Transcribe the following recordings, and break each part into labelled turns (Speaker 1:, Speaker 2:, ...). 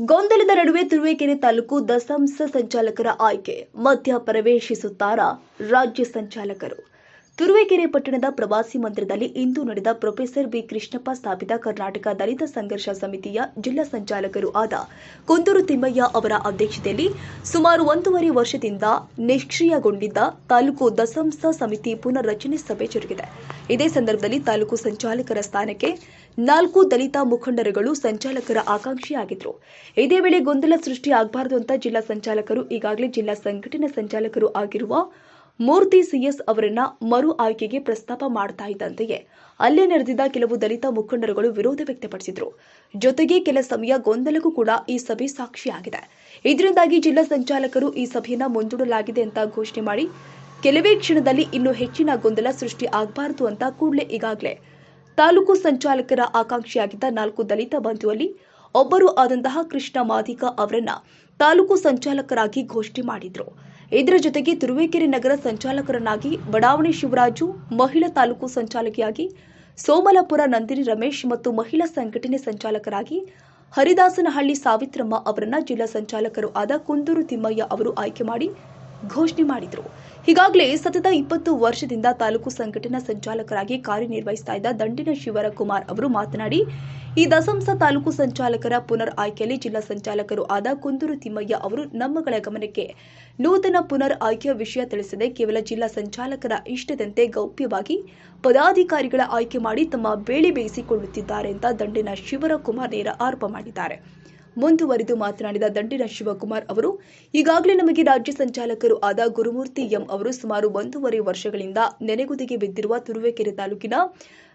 Speaker 1: ಗೊಂದಲದ ನಡುವೆ ತುರುವೇಕೆರೆ ತಾಲೂಕು ದಸಂಸ ಸಂಚಾಲಕರ ಆಯ್ಕೆ. ಮಧ್ಯ ಪ್ರವೇಶಿಸುತ್ತಾರಾ ರಾಜ್ಯ ಸಂಚಾಲಕರು? ತುರುವೇಕೆರೆ ಪಟ್ಟಣದ ಪ್ರವಾಸಿ ಮಂದಿರದಲ್ಲಿ ಇಂದು ನಡೆದ ಪ್ರೊಫೆಸರ್ ಬಿ ಕೃಷ್ಣಪ್ಪ ಸ್ಥಾಪಿತ ಕರ್ನಾಟಕ ದಲಿತ ಸಂಘರ್ಷ ಸಮಿತಿಯ ಜಿಲ್ಲಾ ಸಂಚಾಲಕರು ಆದ ಕುಂದೂರು ತಿಮ್ಮಯ್ಯ ಅವರ ಅಧ್ಯಕ್ಷತೆಯಲ್ಲಿ ಸುಮಾರು ಒಂದೂವರೆ ವರ್ಷದಿಂದ ನಿಷ್ಕ್ರಿಯಗೊಂಡಿದ್ದ ತಾಲೂಕು ದಸಂಸ ಸಮಿತಿ ಪುನರ್ರಚನೆ ಸಭೆ ಜರುಗಿದೆ. ಇದೇ ಸಂದರ್ಭದಲ್ಲಿ ತಾಲೂಕು ಸಂಚಾಲಕರ ಸ್ಥಾನಕ್ಕೆ ನಾಲ್ಕು ದಲಿತ ಮುಖಂಡರುಗಳು ಸಂಚಾಲಕರ ಆಕಾಂಕ್ಷಿಯಾಗಿದ್ದರು ಇದೇ ವೇಳೆ ಗೊಂದಲ ಸೃಷ್ಟಿಯಾಗಬಾರದು ಅಂತ ಜಿಲ್ಲಾ ಸಂಚಾಲಕರು ಈಗಾಗಲೇ ಜಿಲ್ಲಾ ಸಂಘಟನಾ ಸಂಚಾಲಕರು ಆಗಿರುವ ಮೂರ್ತಿ ಸಿಎಸ್ ಅವರನ್ನ ಮರು ಆಯ್ಕೆಗೆ ಪ್ರಸ್ತಾಪ ಮಾಡ್ತಾ ಇದ್ದಂತೆಯೇ ಅಲ್ಲೇ ನಡೆದಿದ್ದ ಕೆಲವು ದಲಿತ ಮುಖಂಡರುಗಳು ವಿರೋಧ ವ್ಯಕ್ತಪಡಿಸಿದ್ರು. ಜೊತೆಗೆ ಕೆಲ ಸಮಯ ಗೊಂದಲಕ್ಕೂ ಕೂಡ ಈ ಸಭೆ ಸಾಕ್ಷಿಯಾಗಿದೆ. ಇದರಿಂದಾಗಿ ಜಿಲ್ಲಾ ಸಂಚಾಲಕರು ಈ ಸಭೆಯನ್ನ ಮುಂದೂಡಲಾಗಿದೆ ಅಂತ ಘೋಷಣೆ ಮಾಡಿ, ಕೆಲವೇ ಕ್ಷಣದಲ್ಲಿ ಇನ್ನೂ ಹೆಚ್ಚಿನ ಗೊಂದಲ ಸೃಷ್ಟಿ ಆಗಬಾರದು ಅಂತ ಕೂಡಲೇ ಈಗಾಗಲೇ ತಾಲೂಕು ಸಂಚಾಲಕರ ಆಕಾಂಕ್ಷಿಯಾಗಿದ್ದ ನಾಲ್ಕು ದಲಿತ ಬಂಧುವಲ್ಲಿ ಒಬ್ಬರು ಆದಂತಹ ಕೃಷ್ಣ ಮಾದಿಕ ಅವರನ್ನ ತಾಲೂಕು ಸಂಚಾಲಕರಾಗಿ ಘೋಷಣೆ ಮಾಡಿದ್ರು. ಇದರ ಜೊತೆಗೆ ತುರುವೇಕೆರೆ ನಗರ ಸಂಚಾಲಕರನ್ನಾಗಿ ಬಡಾವಣೆ ಶಿವರಾಜು, ಮಹಿಳಾ ತಾಲೂಕು ಸಂಚಾಲಕಿಯಾಗಿ ಸೋಮಲಾಪುರ ನಂದಿನಿ ರಮೇಶ್ ಮತ್ತು ಮಹಿಳಾ ಸಂಘಟನೆ ಸಂಚಾಲಕರಾಗಿ ಹರಿದಾಸನಹಳ್ಳಿ ಸಾವಿತ್ರಮ್ಮ ಅವರನ್ನ ಜಿಲ್ಲಾ ಸಂಚಾಲಕರು ಆದ ಕುಂದೂರು ತಿಮ್ಮಯ್ಯ ಅವರು ಆಯ್ಕೆ ಮಾಡಿ ಘೋಷಣೆ ಮಾಡಿದರು. ಹೀಗಾಗಲೇ ಸತತ ಇಪ್ಪತ್ತು ವರ್ಷದಿಂದ ತಾಲೂಕು ಸಂಘಟನಾ ಸಂಚಾಲಕರಾಗಿ ಕಾರ್ಯನಿರ್ವಹಿಸ್ತಾ ಇದ್ದ ದಂಡಿನ ಶಿವರಕುಮಾರ್ ಅವರು ಮಾತನಾಡಿ ಈ ದಸಂಸ ತಾಲೂಕು ಸಂಚಾಲಕರ ಪುನರ್ ಆಯ್ಕೆಯಲ್ಲಿ ಜಿಲ್ಲಾ ಸಂಚಾಲಕರು ಆದ ಕುಂದೂರು ತಿಮ್ಮಯ್ಯ ಅವರು ನಮ್ಮಗಳ ಗಮನಕ್ಕೆ. ನೂತನ ಪುನರ್ ಆಯ್ಕೆಯ ವಿಷಯ ತಿಳಿಸದೆ ಕೇವಲ ಜಿಲ್ಲಾ ಸಂಚಾಲಕರ ಇಷ್ಟದಂತೆ ಗೌಪ್ಯವಾಗಿ ಪದಾಧಿಕಾರಿಗಳ ಆಯ್ಕೆ ಮಾಡಿ ತಮ್ಮ ಬೇಳೆ ಬೇಯಿಸಿಕೊಳ್ಳುತ್ತಿದ್ದಾರೆ ಅಂತ ದಂಡಿನ ಶಿವರಕುಮಾರ್ ನೇರ ಆರೋಪ ಮಾಡಿದ್ದಾರೆ. ಮುಂದುವರಿದು ಮಾತನಾಡಿದ ದಂಡಿನ ಶಿವಕುಮಾರ್ ಅವರು, ಈಗಾಗಲೇ ನಮಗೆ ರಾಜ್ಯ ಸಂಚಾಲಕರು ಆದ ಗುರುಮೂರ್ತಿ ಎಂ ಅವರು ಸುಮಾರು ಒಂದೂವರೆ ವರ್ಷಗಳಿಂದ ನೆನೆಗುದಿಗೆ ಬಿದ್ದಿರುವ ತುರುವೇಕೆರೆ ತಾಲೂಕಿನ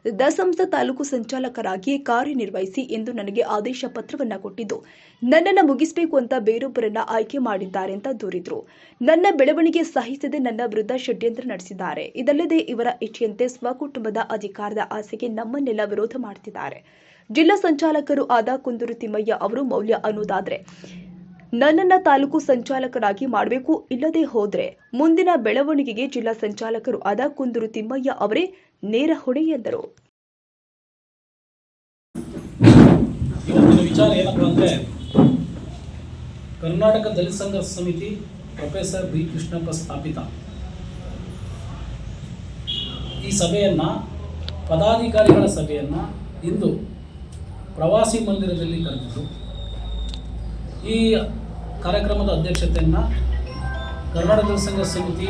Speaker 1: ದಸಂಸ ತಾಲೂಕು ಸಂಚಾಲಕರಾಗಿ ಕಾರ್ಯನಿರ್ವಹಿಸಿ ಎಂದು ನನಗೆ ಆದೇಶ ಪತ್ರವನ್ನ ಕೊಟ್ಟಿದ್ದು, ನನ್ನನ್ನು ಮುಗಿಸಬೇಕು ಅಂತ ಬೇರೊಬ್ಬರನ್ನ ಆಯ್ಕೆ ಮಾಡಿದ್ದಾರೆ ಅಂತ ದೂರಿದ್ರು. ನನ್ನ ಬೆಳವಣಿಗೆ ಸಹಿಸದೆ ನನ್ನ ವೃದ್ಧ ಷಡ್ಯಂತ್ರ ನಡೆಸಿದ್ದಾರೆ. ಇದಲ್ಲದೆ ಇವರ ಇಚ್ಛೆಯಂತೆ ಸ್ವಕುಟುಂಬದ ಅಧಿಕಾರದ ಆಸೆಗೆ ನಮ್ಮನ್ನೆಲ್ಲ ವಿರೋಧ ಮಾಡುತ್ತಿದ್ದಾರೆ ಜಿಲ್ಲಾ ಸಂಚಾಲಕರು ಆದ ಕುಂದೂರು ತಿಮ್ಮಯ್ಯ ಅವರು ಮೌಲ್ಯ ಅನ್ನೋದಾದ್ರೆ ನನ್ನನ್ನ ತಾಲೂಕು ಸಂಚಾಲಕರಾಗಿ ಮಾಡಬೇಕು, ಇಲ್ಲದೆ ಹೋದ್ರೆ ಮುಂದಿನ ಬೆಳವಣಿಗೆಗೆ ಜಿಲ್ಲಾ ಸಂಚಾಲಕರು ಆದ ಕುಂದೂರು ತಿಮ್ಮಯ್ಯ ಅವರೇ ನೇರ ಹೊಣೆ ಎಂದರು.
Speaker 2: ವಿಚಾರ ಕರ್ನಾಟಕ ದಲಿತ ಸಂಘರ್ಷ ಸಮಿತಿ ಪ್ರೊಫೆಸರ್ ಬಿ ಕೃಷ್ಣಪ್ಪ ಸ್ಥಾಪಿತ. ಈ ಸಭೆಯನ್ನು ಪದಾಧಿಕಾರಿಗಳ ಸಭೆಯನ್ನು ಇಂದು ಪ್ರವಾಸಿ ಮಂದಿರದಲ್ಲಿ ಕರೆದಿದ್ದು, ಈ ಕಾರ್ಯಕ್ರಮದ ಅಧ್ಯಕ್ಷತೆಯನ್ನು ಕರ್ನಾಟಕ ಸಂಘ ಸಮಿತಿ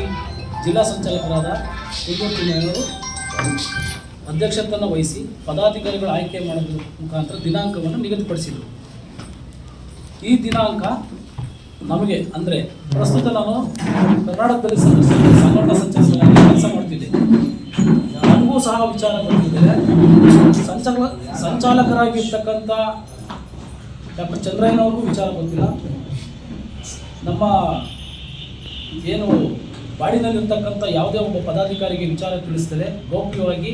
Speaker 2: ಜಿಲ್ಲಾ ಸಂಚಾಲಕರಾದ ತಿಮ್ಮಯ್ಯನವರು ಅಧ್ಯಕ್ಷತೆಯನ್ನು ವಹಿಸಿ ಪದಾಧಿಕಾರಿಗಳ ಆಯ್ಕೆ ಮಾಡೋದ್ರ ಮುಖಾಂತರ ದಿನಾಂಕವನ್ನು ನಿಗದಿಪಡಿಸಿದರು. ಈ ದಿನಾಂಕ ನಮಗೆ ಅಂದರೆ ಪ್ರಸ್ತುತ ನಾನು ಕರ್ನಾಟಕದಲ್ಲಿ ಸಂಘ- ಸಂಘ- ಸಂಘಟನಾ ಸಂಚಾಲಕರಾಗಿ ಕೆಲಸ ಮಾಡ್ತಿದ್ದೆ ನನಗೂ ಸಹ ವಿಚಾರ ಬಂದಿದೆ ಸಂಚಾಲ ಸಂಚಾಲಕರಾಗಿರ್ತಕ್ಕಂಥ ಡಾಕ್ಟರ್ ಚಂದ್ರಯ್ಯನವ್ರಿಗೂ ವಿಚಾರ ಗೊತ್ತಿಲ್ಲ. ನಮ್ಮ ಏನು ಬಾಡಿನಲ್ಲಿರ್ತಕ್ಕಂಥ ಯಾವುದೇ ಒಬ್ಬ ಪದಾಧಿಕಾರಿಗೆ ವಿಚಾರ ತಿಳಿಸ್ತದೆ ಗೌಪ್ಯವಾಗಿ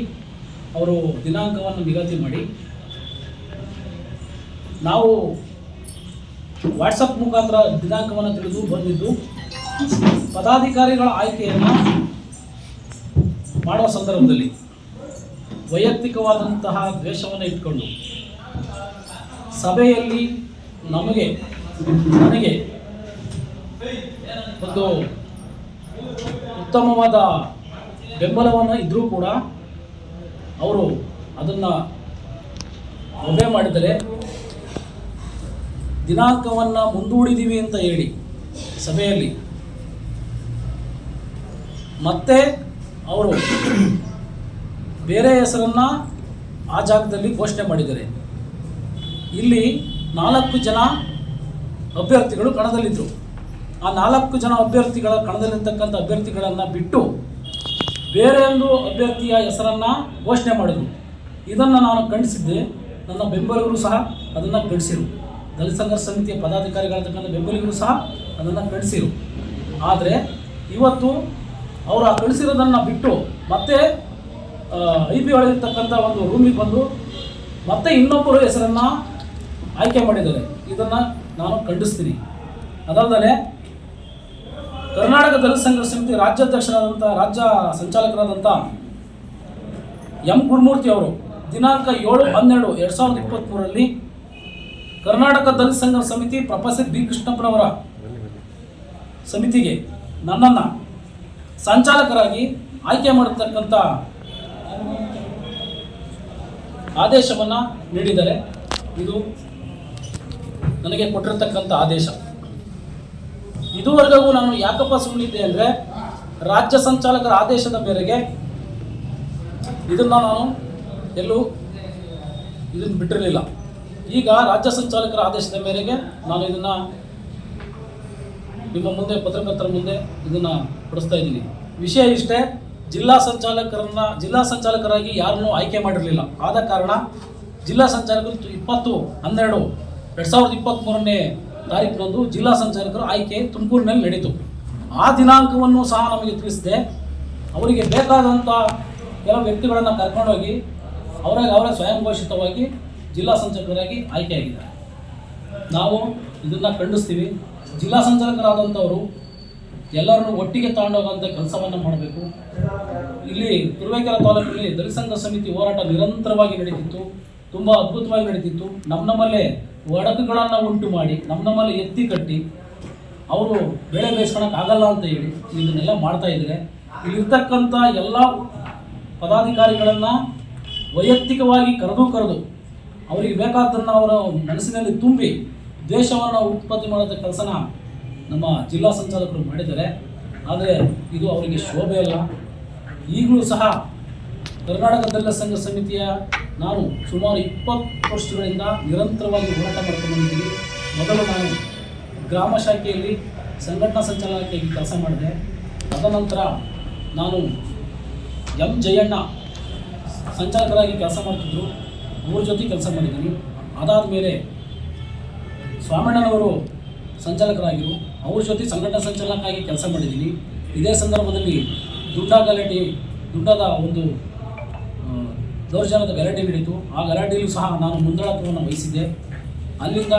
Speaker 2: ಅವರು ದಿನಾಂಕವನ್ನು ನಿಗದಿ ಮಾಡಿ. ನಾವು ವಾಟ್ಸಪ್ ಮುಖಾಂತರ ದಿನಾಂಕವನ್ನು ತಿಳಿದು ಬಂದಿದ್ದು, ಪದಾಧಿಕಾರಿಗಳ ಆಯ್ಕೆಯನ್ನು ಮಾಡುವ ಸಂದರ್ಭದಲ್ಲಿ. ವೈಯಕ್ತಿಕವಾದಂತಹ ದ್ವೇಷವನ್ನು ಇಟ್ಕೊಂಡು ಸಭೆಯಲ್ಲಿ ನಮಗೆ, ನನಗೆ ಒಂದು ಉತ್ತಮವಾದ ಬೆಂಬಲವನ್ನು ಇದ್ದರೂ ಕೂಡ ಅವರು ಅದನ್ನು ಒಬ್ಬೆ ಮಾಡಿದರೆ ದಿನಾಂಕವನ್ನು ಮುಂದೂಡಿದ್ದೀವಿ ಅಂತ ಹೇಳಿ ಸಭೆಯಲ್ಲಿ ಮತ್ತೆ ಅವರು ಬೇರೆ ಹೆಸರನ್ನು ಆ ಜಾಗದಲ್ಲಿ ಘೋಷಣೆ ಮಾಡಿದ್ದಾರೆ. ಇಲ್ಲಿ ನಾಲ್ಕು ಜನ ಅಭ್ಯರ್ಥಿಗಳು ಕಣದಲ್ಲಿದ್ದರು ಆ ನಾಲ್ಕು ಜನ ಅಭ್ಯರ್ಥಿಗಳ ಕಣದಲ್ಲಿರ್ತಕ್ಕಂಥ ಅಭ್ಯರ್ಥಿಗಳನ್ನು ಬಿಟ್ಟು ಬೇರೆಯೊಂದು ಅಭ್ಯರ್ಥಿಯ ಹೆಸರನ್ನು ಘೋಷಣೆ ಮಾಡಿದರು. ಇದನ್ನು ನಾನು ಖಂಡಿಸಿದ್ದೆ. ನನ್ನ ಬೆಂಬಲಿಗರು ಸಹ ಅದನ್ನು ಖಂಡಿಸಿರು. ದಲಿತ ಸಂಘರ್ಷ ಸಮಿತಿಯ ಪದಾಧಿಕಾರಿಗಳಿರ್ತಕ್ಕಂಥ ಬೆಂಬಲಿಗರು ಸಹ ಅದನ್ನು ಖಂಡಿಸಿರು. ಆದರೆ ಇವತ್ತು ಅವರು ಆ ಕಳಿಸಿರೋದನ್ನು ಬಿಟ್ಟು ಮತ್ತೆ ಐ ಪಿ ಒಳಗಿರ್ತಕ್ಕಂಥ ಒಂದು ರೂಮಿಗೆ ಬಂದು ಮತ್ತೆ ಇನ್ನೊಬ್ಬರು ಹೆಸರನ್ನು ಆಯ್ಕೆ ಮಾಡಿದ್ದಾರೆ. ಇದನ್ನು ನಾನು ಖಂಡಿಸ್ತೀನಿ. ಅದಲ್ಲದೆ ಕರ್ನಾಟಕ ದಲಿತ ಸಂಘರ್ಷ ಸಮಿತಿ ರಾಜ್ಯಾಧ್ಯಕ್ಷರಾದಂಥ, ರಾಜ್ಯ ಸಂಚಾಲಕರಾದಂಥ ಎಂ ಗುರುಮೂರ್ತಿ ಅವರು ದಿನಾಂಕ ಏಳು ಹನ್ನೆರಡು ಎರಡು ಸಾವಿರದ ಇಪ್ಪತ್ತ್ಮೂರರಲ್ಲಿ ಕರ್ನಾಟಕ ದಲಿತ ಸಂಘರ್ಷ ಸಮಿತಿ ಪ್ರೊಫೆಸರ್ ಬಿ ಕೃಷ್ಣಪ್ಪನವರ ಸಮಿತಿಗೆ ನನ್ನನ್ನು ಸಂಚಾಲಕರಾಗಿ ಆಯ್ಕೆ ಮಾಡತಕ್ಕಂಥ ಆದೇಶವನ್ನು ನೀಡಿದರೆ ಇದು ನನಗೆ ಕೊಟ್ಟಿರತಕ್ಕಂಥ ಆದೇಶ. ಇದುವರೆಗೂ ನಾನು ಯಾಕಪ್ಪ ಸುಮ್ಮನಿದ್ದೆ ಅಂದರೆ ರಾಜ್ಯ ಸಂಚಾಲಕರ ಆದೇಶದ ಮೇರೆಗೆ ಇದನ್ನು ನಾನು ಎಲ್ಲೂ ಇದನ್ನು ಬಿಟ್ಟಿರಲಿಲ್ಲ. ಈಗ ರಾಜ್ಯ ಸಂಚಾಲಕರ ಆದೇಶದ ಮೇರೆಗೆ ನಾನು ಇದನ್ನು ನಿಮ್ಮ ಮುಂದೆ, ಪತ್ರಕರ್ತರ ಮುಂದೆ ಇದನ್ನು ಪಡಿಸ್ತಾ ಇದ್ದೀನಿ. ವಿಷಯ ಇಷ್ಟೇ ಜಿಲ್ಲಾ ಸಂಚಾಲಕರನ್ನ, ಜಿಲ್ಲಾ ಸಂಚಾಲಕರಾಗಿ ಯಾರನ್ನೂ ಆಯ್ಕೆ ಮಾಡಿರಲಿಲ್ಲ. ಆದ ಕಾರಣ ಜಿಲ್ಲಾ ಸಂಚಾಲಕರು ಇಪ್ಪತ್ತು ಹನ್ನೆರಡು ಎರಡು ಸಾವಿರದ ಇಪ್ಪತ್ತ್ಮೂರನೇ ತಾರೀಕಿನಂದು ಜಿಲ್ಲಾ ಸಂಚಾಲಕರ ಆಯ್ಕೆ ತುಮಕೂರಿನಲ್ಲಿ ನಡೀತು. ಆ ದಿನಾಂಕವನ್ನು ಸಹ ನಮಗೆ ತಿಳಿಸಿದೆ. ಅವರಿಗೆ ಬೇಕಾದಂಥ ಕೆಲವು ವ್ಯಕ್ತಿಗಳನ್ನು ಕರ್ಕೊಂಡೋಗಿ ಅವರಾಗಿ ಅವರೇ ಸ್ವಯಂ ಘೋಷಿತವಾಗಿ ಜಿಲ್ಲಾ ಸಂಚಾಲಕರಾಗಿ ಆಯ್ಕೆಯಾಗಿದ್ದಾರೆ. ನಾವು ಇದನ್ನು ಖಂಡಿಸ್ತೀವಿ. ಜಿಲ್ಲಾ ಸಂಚಾಲಕರಾದಂಥವರು ಎಲ್ಲರನ್ನು ಒಟ್ಟಿಗೆ ತಗೊಂಡೋಗುವಂಥ ಕೆಲಸವನ್ನು ಮಾಡಬೇಕು. ಇಲ್ಲಿ ತುರುವೇಕೆರೆ ತಾಲೂಕಿನಲ್ಲಿ ದಲಿತ ಸಂಘ ಸಮಿತಿ ಹೋರಾಟ ನಿರಂತರವಾಗಿ ನಡೀತಿತ್ತು. ತುಂಬ ಅದ್ಭುತವಾಗಿ ನಡೀತಿತ್ತು. ನಮ್ಮ ನಮ್ಮಲ್ಲೇ ಒಡಕುಗಳನ್ನು ಉಂಟು ಮಾಡಿ ನಮ್ಮ ನಮ್ಮಲ್ಲಿ ಎತ್ತಿ ಕಟ್ಟಿ, ಅವರು ಬೆಳೆ ಬೇಯಿಸ್ಕೊಳಕ್ಕೆ ಆಗಲ್ಲ ಅಂತ ಹೇಳಿ ಇದನ್ನೆಲ್ಲ ಮಾಡ್ತಾ ಇದ್ದಾರೆ. ಇಲ್ಲಿರ್ತಕ್ಕಂಥ ಎಲ್ಲ ಪದಾಧಿಕಾರಿಗಳನ್ನು ವೈಯಕ್ತಿಕವಾಗಿ ಕರೆದು ಕರೆದು ಅವರಿಗೆ ಬೇಕಾದ್ದನ್ನು ಅವರ ಮನಸ್ಸಿನಲ್ಲಿ ತುಂಬಿ ದೇಶವನ್ನು ಉತ್ಪತ್ತಿ ಮಾಡೋದ ಕೆಲಸನ ನಮ್ಮ ಜಿಲ್ಲಾ ಸಂಚಾಲಕರು ಮಾಡಿದ್ದಾರೆ. ಆದರೆ ಇದು ಅವರಿಗೆ ಶೋಭೆ ಅಲ್ಲ. ಈಗಲೂ ಸಹ ಕರ್ನಾಟಕ ದಲಿತ ಸಂಘ ಸಮಿತಿಯ ನಾನು ಸುಮಾರು ಇಪ್ಪತ್ತು ವರ್ಷಗಳಿಂದ ನಿರಂತರವಾಗಿ ಹೋರಾಟ ಮಾಡ್ಕೊಂಡು ಬಂದಿದ್ದೀನಿ ಮೊದಲು ನಾನು ಗ್ರಾಮ ಶಾಖೆಯಲ್ಲಿ ಸಂಘಟನಾ ಸಂಚಾಲಕಿಯಾಗಿ ಕೆಲಸ ಮಾಡಿದೆ. ತದನಂತರ ನಾನು ಎಂ ಜಯಣ್ಣ ಸಂಚಾಲಕರಾಗಿ ಕೆಲಸ ಮಾಡ್ತಿದ್ದರು ಅವ್ರ ಜೊತೆ ಕೆಲಸ ಮಾಡಿದ್ದೀನಿ. ಅದಾದ ಮೇಲೆ ಸ್ವಾಮಣ್ಣನವರು ಸಂಚಾಲಕರಾಗಿರು. ಅವ್ರ ಜೊತೆ ಸಂಘಟನಾ ಸಂಚಾಲಕರಾಗಿ ಕೆಲಸ ಮಾಡಿದ್ದೀನಿ ಇದೇ ಸಂದರ್ಭದಲ್ಲಿ ದುಡ್ಡ ಗಲಾಟೆ, ದುಡ್ಡದ ಒಂದು ದೌರ್ಜನ್ಯದ ಗಲಾಟೆ ನಡೀತು. ಆ ಗಲಾಟೆಯಲ್ಲೂ ಸಹ ನಾನು ಮುಂದಾಳತ್ವವನ್ನು ವಹಿಸಿದ್ದೆ. ಅಲ್ಲಿಂದ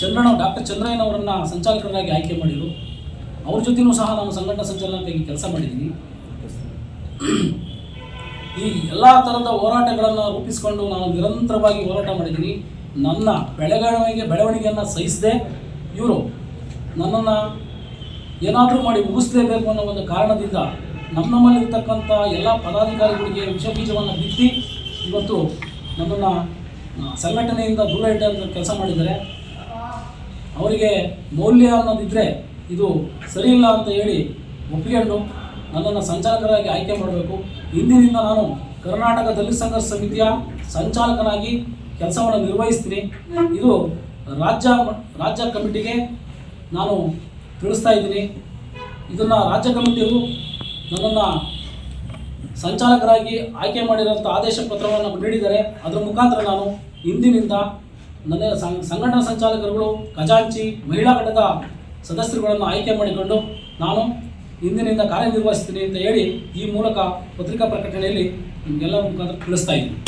Speaker 2: ಚಂದ್ರಣ್ಣ, ಡಾಕ್ಟರ್ ಚಂದ್ರಯ್ಯನವರನ್ನು ಸಂಚಾಲಕರಾಗಿ ಆಯ್ಕೆ ಮಾಡಿದರು ಅವ್ರ ಜೊತೆಯೂ ಸಹ ನಾನು ಸಂಘಟನಾ ಸಂಚಾಲಕರಾಗಿ ಕೆಲಸ ಮಾಡಿದ್ದೀನಿ ಈ ಎಲ್ಲ ಥರದ ಹೋರಾಟಗಳನ್ನು ರೂಪಿಸಿಕೊಂಡು ನಾನು ನಿರಂತರವಾಗಿ ಹೋರಾಟ ಮಾಡಿದ್ದೀನಿ ನನ್ನ ಬೆಳವಣಿಗೆ ಬೆಳವಣಿಗೆಯನ್ನು ಸಹಿಸದೆ ಇವರು ನನ್ನನ್ನು ಏನಾದರೂ ಮಾಡಿ ಮುಗಿಸ್ಲೇಬೇಕು ಅನ್ನೋ ಒಂದು ಕಾರಣದಿಂದ ನಮ್ಮ ನಮ್ಮಲ್ಲಿರ್ತಕ್ಕಂಥ ಎಲ್ಲ ಪದಾಧಿಕಾರಿಗಳಿಗೆ ವಿಷ ಬೀಜವನ್ನು ಬಿತ್ತಿ ಇವತ್ತು ನಮ್ಮನ್ನು ಸಂಘಟನೆಯಿಂದ ದೂರ ಇಟ್ಟಂತ ಕೆಲಸ ಮಾಡಿದ್ದಾರೆ. ಅವರಿಗೆ ಮೌಲ್ಯ ಅನ್ನೋದಿದ್ದರೆ ಇದು ಸರಿಯಿಲ್ಲ ಅಂತ ಹೇಳಿ ಒಪ್ಪಿಕೊಂಡು ನನ್ನನ್ನು ಸಂಚಾಲಕರಾಗಿ ಆಯ್ಕೆ ಮಾಡಬೇಕು. ಇಂದಿನಿಂದ ನಾನು ಕರ್ನಾಟಕ ದಲಿತ ಸಂಘರ್ಷ ಸಮಿತಿಯ ಸಂಚಾಲಕನಾಗಿ ಕೆಲಸವನ್ನು ನಿರ್ವಹಿಸ್ತೀನಿ. ಇದು ರಾಜ್ಯ ರಾಜ್ಯ ಕಮಿಟಿಗೆ ನಾನು ತಿಳಿಸ್ತಾ ಇದ್ದೀನಿ. ಇದನ್ನು ರಾಜ್ಯ ಕಮಿಟಿಯವರು ನನ್ನನ್ನು ಸಂಚಾಲಕರಾಗಿ ಆಯ್ಕೆ ಮಾಡಿರುವಂಥ ಆದೇಶ ಪತ್ರವನ್ನು ನೀಡಿದರೆ ಅದರ ಮುಖಾಂತರ ನಾನು ಇಂದಿನಿಂದ ನನ್ನ ಸಂಘಟನಾ ಸಂಚಾಲಕರುಗಳು, ಖಜಾಂಚಿ, ಮಹಿಳಾ ಘಟಕದ ಸದಸ್ಯರುಗಳನ್ನು ಆಯ್ಕೆ ಮಾಡಿಕೊಂಡು ನಾನು ಇಂದಿನಿಂದ ಕಾರ್ಯನಿರ್ವಹಿಸ್ತೀನಿ ಅಂತ ಹೇಳಿ ಈ ಮೂಲಕ ಪತ್ರಿಕಾ ಪ್ರಕಟಣೆಯಲ್ಲಿ ನಿಮಗೆಲ್ಲರ ಮುಖಾಂತರ ತಿಳಿಸ್ತಾ ಇದ್ದೀನಿ.